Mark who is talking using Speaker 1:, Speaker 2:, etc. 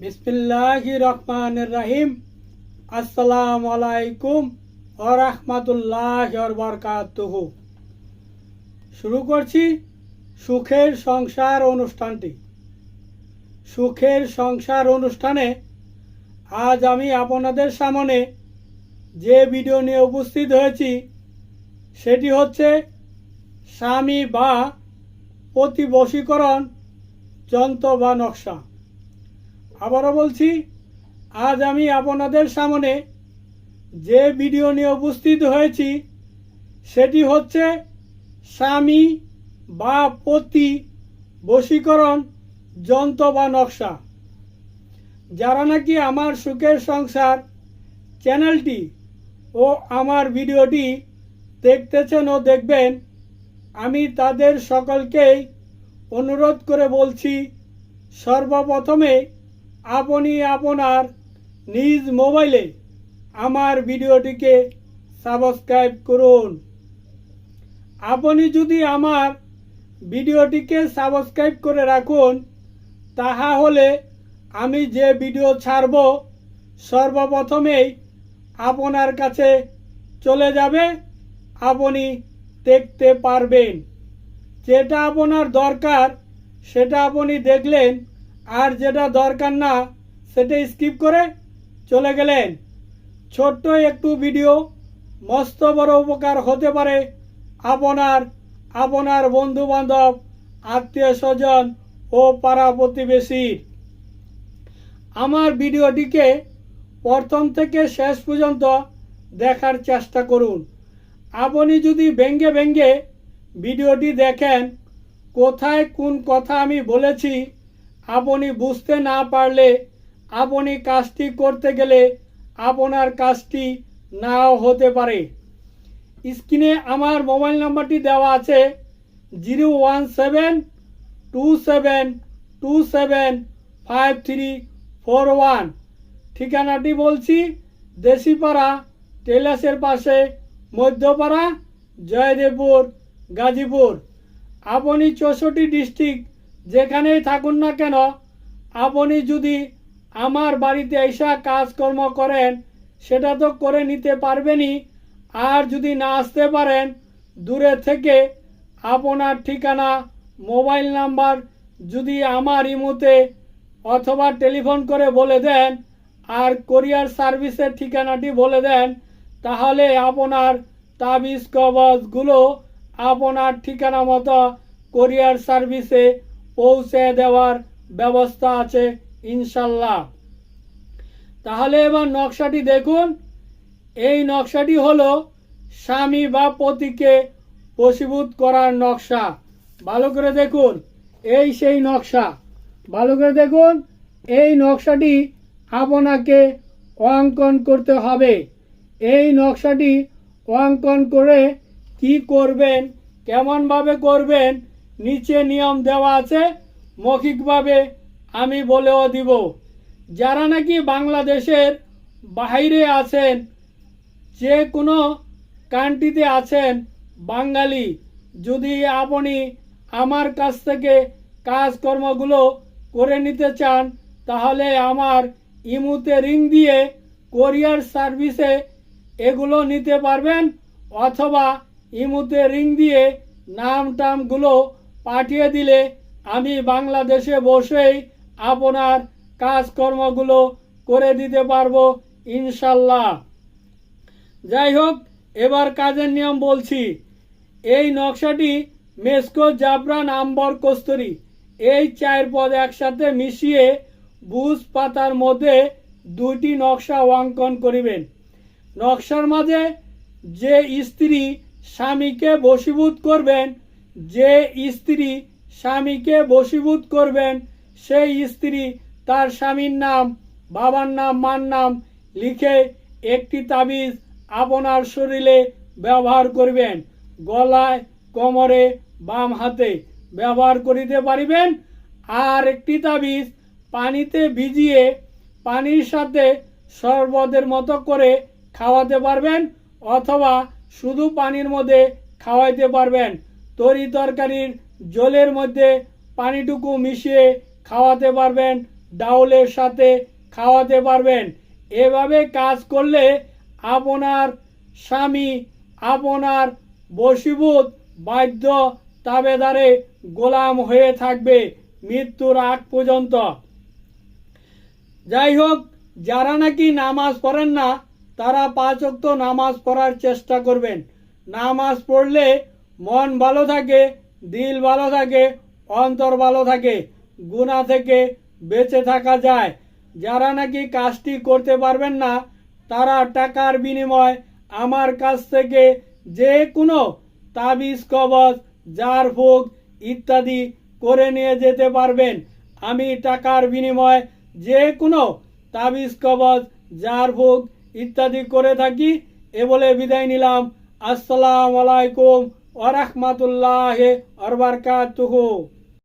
Speaker 1: বিসমিল্লাহ রহমান রাহিম আসসালামু আলাইকুম ও রহমতুল্লাহ বরকাতুহ শুরু করছি সুখের সংসার অনুষ্ঠানটি। সুখের সংসার অনুষ্ঠানে আজ আমি আপনাদের সামনে যে ভিডিও নিয়ে উপস্থিত হয়েছি, সেটি হচ্ছে স্বামী বা প্রতিবশীকরণ যন্ত্র বা নকশা। আবারও বলছি, আজ আমি আপনাদের সামনে যে ভিডিও নিয়ে উপস্থিত হয়েছি, সেটি হচ্ছে স্বামী বা পতি বশীকরণ যন্ত্র বা নকশা। যারা নাকি আমার সুখের সংসার চ্যানেলটি ও আমার ভিডিওটি দেখতেছেন ও দেখবেন, আমি তাদের সকলকেই অনুরোধ করে বলছি, সর্বপ্রথমে আপনি আপনার নিজ মোবাইলে আমার ভিডিওটিকে সাবস্ক্রাইব করুন। আপনি যদি আমার ভিডিওটিকে সাবস্ক্রাইব করে রাখুন তাহা হলে আমি যে ভিডিও ছাড়ব, সর্বপ্রথমেই আপনার কাছে চলে যাবে, আপনি দেখতে পারবেন। যেটা আপনার দরকার, সেটা আপনি দেখলেন আর যেটা দরকার না, সেটা স্কিপ করে চলে গেলেন। ছোট্ট একটু ভিডিও মস্ত বড় উপকার হতে পারে আপনার আপনার বন্ধু বান্ধব আত্মীয় স্বজন ও পাড়া প্রতিবেশীর। আমার ভিডিওটিকে প্রথম থেকে শেষ পর্যন্ত দেখার চেষ্টা করুন। আপনি যদি ব্যঙ্গে ব্যঙ্গে ভিডিওটি দেখেন, কোথায় কোন কথা আমি বলেছি আপনি বুঝতে না পারলে আপনি কাজটি করতে গেলে আপনার কাজটি নাও হতে পারে। স্ক্রিনে আমার মোবাইল নাম্বারটি দেওয়া আছে zero one seven two seven two seven five three four one. ঠিকানাটি বলছি দেশিপাড়া, টেলাসের পাশে মধ্যপাড়া, জয়দেবপুর, গাজীপুর। আপনি চৌষট্টি ডিস্ট্রিক্ট যেখানেই থাকুন না কেন, আপনি যদি আমার বাড়িতে এসা কাজকর্ম করেন, সেটা তো করে নিতে পারবেনই। আর যদি না আসতে পারেন, দূরে থেকে আপনার ঠিকানা, মোবাইল নাম্বার যদি আমার ইমুতে অথবা টেলিফোন করে বলে দেন, আর কোরিয়ার সার্ভিসের ঠিকানাটি বলে দেন, তাহলে আপনার তাবিজ কবজগুলো আপনার ঠিকানা মতো কোরিয়ার সার্ভিসে পৌঁছে দেওয়ার ব্যবস্থা আছে, ইনশাল্লাহ। তাহলে এবার নকশাটি দেখুন। এই নকশাটি হলো স্বামী বা পতিকে বশীভূত করার নকশা। ভালো করে দেখুন, এই সেই নকশা। ভালো করে দেখুন, এই নকশাটি আপনাকে অঙ্কন করতে হবে। এই নকশাটি অঙ্কন করে কি করবেন, কেমনভাবে করবেন নিচে নিয়ম দেওয়া আছে, মৌখিকভাবে আমি বলেও দিব। যারা নাকি বাংলাদেশের বাইরে আছেন, যে কোনো কান্ট্রিতে আছেন, বাঙালি, যদি আপনি আমার কাছ থেকে কাজকর্মগুলো করে নিতে চান, তাহলে আমার ইমুতে রিং দিয়ে কোরিয়ার সার্ভিসে এগুলো নিতে পারবেন, অথবা ইমুতে রিং দিয়ে নাম টামগুলো পাঠিয়ে দিলে আমি বাংলাদেশে বসেই আপনার কাজকর্মগুলো করে দিতে পারব, ইনশাল্লাহ। যাই হোক, এবার কাজের নিয়ম বলছি। এই নকশাটি মেসকো জাফরান আম্বর কস্তুরি, এই চায়ের পদ একসাথে মিশিয়ে বুজ পাতার মধ্যে দুইটি নকশা অঙ্কন করিবেন। নকশার মাঝে যে স্ত্রী স্বামীকে বশীভূত করবেন যে স্ত্রী স্বামীকে বশীভূত করবেন, সেই স্ত্রী তার স্বামীর নাম, বাবার নাম, মার নাম লিখে একটি তাবিজ আপনার শরীরে ব্যবহার করবেন। গলায়, কোমরে, বাম হাতে ব্যবহার করিতে পারিবেন। আর একটি তাবিজ পানিতে ভিজিয়ে পানির সাথে শরবতের মতো করে খাওয়াতে পারবেন, অথবা শুধু পানির মধ্যে খাওয়াইতে পারবেন। তরি তরকারির জলের মধ্যে পানিটুকু মিশিয়ে খাওয়াতে পারবেন, ডাউলের সাথে খাওয়াতে পারবেন। এভাবে কাজ করলে আপনার স্বামী, আপনার বশীভূত বাধ্য তাবেদারে গোলাম হয়ে থাকবে মৃত্যুর আগ পর্যন্ত। যাই হোক, যারা নাকি নামাজ পড়েন না, তারা পাঁচ ওয়াক্ত নামাজ পড়ার চেষ্টা করবেন। নামাজ পড়লে মন ভালো থাকে, দিল ভালো থাকে, অন্তর ভালো থাকে, গুণা থেকে বেঁচে থাকা যায়। যারা নাকি কাজটি করতে পারবেন না, তারা টাকার বিনিময় আমার কাছ থেকে যে কোনো তাবিজ, কবজ, জার ফুক ইত্যাদি করে নিয়ে যেতে পারবেন। আমি টাকার বিনিময়ে যে কোনো তাবিজ কবচ জার ফুক ইত্যাদি করে থাকি। এ বলে বিদায় নিলাম। আসসালামু আলাইকুম ওরহমতুল্লাহ আরবারকাতুহু